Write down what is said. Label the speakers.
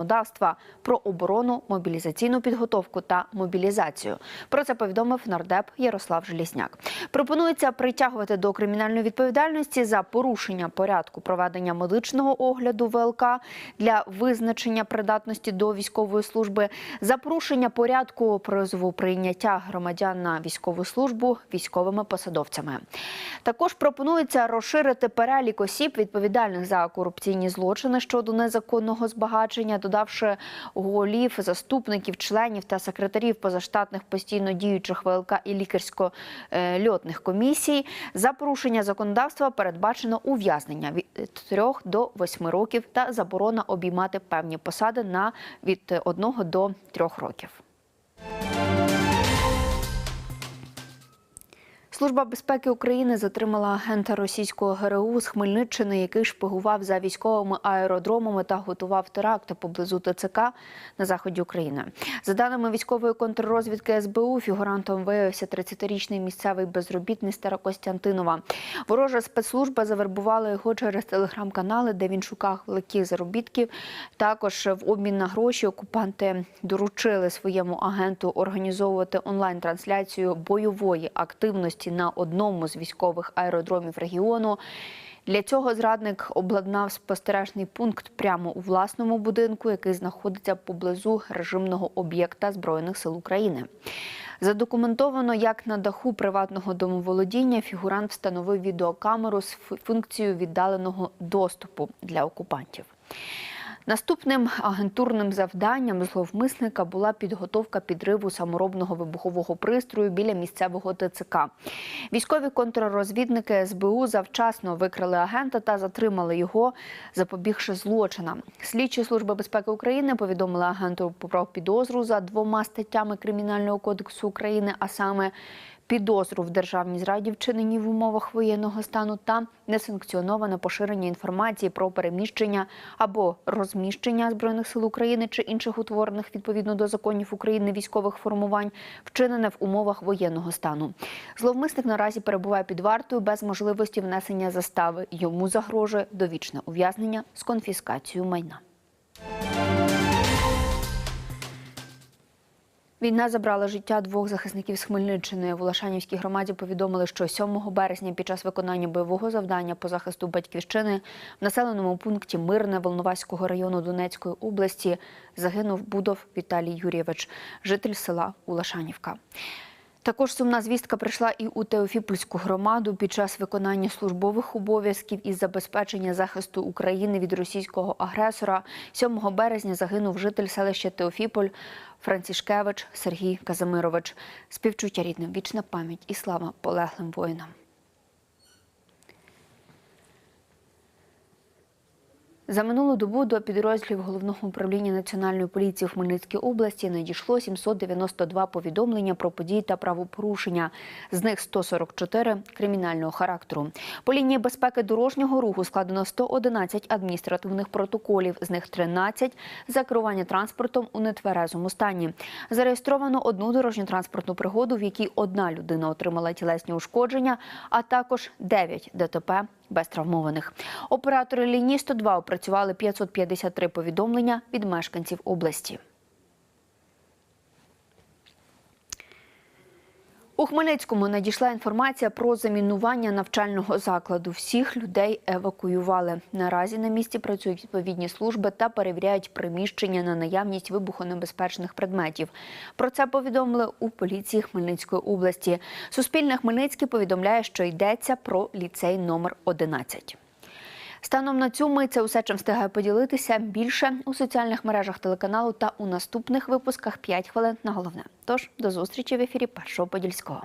Speaker 1: законодавства про оборону, мобілізаційну підготовку та мобілізацію. Про це повідомив нардеп Ярослав Желісняк. Пропонується притягувати до кримінальної відповідальності за порушення порядку проведення медичного огляду ВЛК для визначення придатності до військової служби, за порушення порядку призову прийняття громадян на військову службу військовими посадовцями. Також пропонується розширити перелік осіб, відповідальних за корупційні злочини щодо незаконного збагачення, додавши голів, заступників, членів та секретарів позаштатних постійно діючих ВЛК і лікарсько-льотних комісій. За порушення законодавства передбачено ув'язнення від 3 до 8 років та заборона обіймати певні посади на від 1 до 3 років. Служба безпеки України затримала агента російського ГРУ з Хмельниччини, який шпигував за військовими аеродромами та готував теракти поблизу ТЦК на заході України. За даними військової контррозвідки СБУ, фігурантом виявився 30-річний місцевий безробітний Старокостянтинова. Ворожа спецслужба завербувала його через телеграм-канали, де він шукав великих заробітків. Також в обмін на гроші окупанти доручили своєму агенту організовувати онлайн-трансляцію бойової активності на одному з військових аеродромів регіону. Для цього зрадник обладнав спостережний пункт прямо у власному будинку, який знаходиться поблизу режимного об'єкта Збройних сил України. Задокументовано, як на даху приватного домоволодіння фігурант встановив відеокамеру з функцією віддаленого доступу для окупантів. Наступним агентурним завданням зловмисника була підготовка підриву саморобного вибухового пристрою біля місцевого ТЦК. Військові контррозвідники СБУ завчасно викрили агента та затримали його, запобігши злочинам. Слідчі служби безпеки України повідомили агенту про підозру за двома статтями Кримінального кодексу України, а саме підозру в державній зраді, вчиненій в умовах воєнного стану, та несанкціоноване поширення інформації про переміщення або розміщення збройних сил України чи інших утворених відповідно до законів України військових формувань, вчинене в умовах воєнного стану. Зловмисник наразі перебуває під вартою без можливості внесення застави. Йому загрожує довічне ув'язнення з конфіскацією майна. Війна забрала життя двох захисників з Хмельниччини. В Улашанівській громаді повідомили, що 7 березня під час виконання бойового завдання по захисту батьківщини в населеному пункті Мирне Волноваського району Донецької області загинув Будов Віталій Юрійович, житель села Улашанівка. Також сумна звістка прийшла і у Теофіпольську громаду під час виконання службових обов'язків із забезпечення захисту України від російського агресора. 7 березня загинув житель селища Теофіполь Францішкевич Сергій Казимирович. Співчуття рідним, вічна пам'ять і слава полеглим воїнам. За минулу добу до підрозділів головного управління національної поліції в Хмельницькій області надійшло 792 повідомлення про події та правопорушення. З них 144 – кримінального характеру. По лінії безпеки дорожнього руху складено 111 адміністративних протоколів. З них 13 – за керування транспортом у нетверезому стані. Зареєстровано одну дорожньо-транспортну пригоду, в якій одна людина отримала тілесні ушкодження, а також 9 ДТП без травмованих. Оператори лінії 102 опрацювали 553 повідомлення від мешканців області. У Хмельницькому надійшла інформація про замінування навчального закладу. Всіх людей евакуювали. Наразі на місці працюють відповідні служби та перевіряють приміщення на наявність вибухонебезпечних предметів. Про це повідомили у поліції Хмельницької області. Суспільне Хмельницький повідомляє, що йдеться про ліцей номер 11. Станом на цю мить це усе чим встигаю поділитися більше у соціальних мережах телеканалу та у наступних випусках 5 хвилин на головне. Тож до зустрічі в ефірі Першого Подільського.